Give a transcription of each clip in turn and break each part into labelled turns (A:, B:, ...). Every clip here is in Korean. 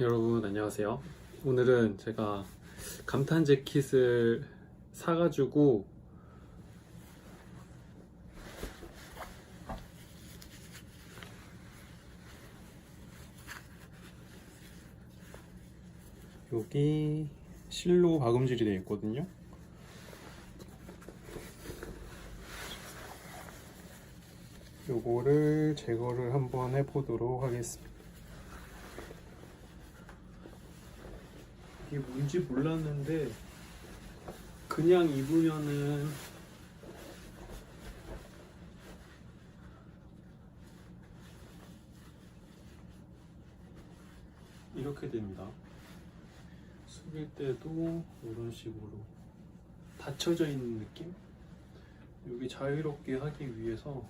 A: 여러분 안녕하세요. 오늘은 제가 감탄 재킷을 사가지고 여기 실로 박음질이 되어 있거든요. 요거를 제거를 한번 해보도록 하겠습니다. 이게 뭔지 몰랐는데 그냥 입으면은 이렇게 됩니다. 숙일 때도 이런 식으로 닫혀져 있는 느낌? 여기 자유롭게 하기 위해서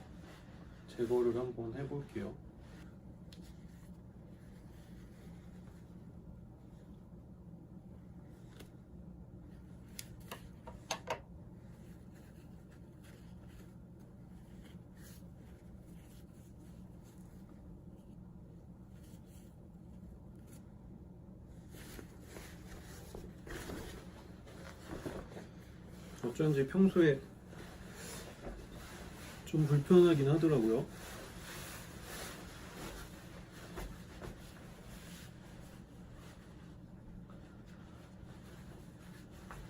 A: 제거를 한번 해볼게요. 어쩐지 평소에 좀 불편하긴 하더라고요.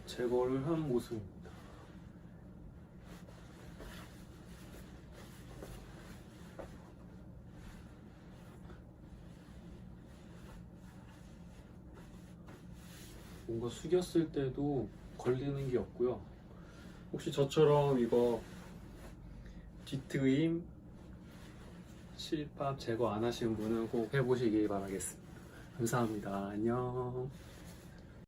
A: 제거를 한 모습입니다. 뭔가 숙였을 때도 걸리는 게 없고요. 혹시 저처럼 이거 뒤트임 실밥 제거 안 하신 분은 꼭 해보시기 바라겠습니다. 감사합니다. 안녕.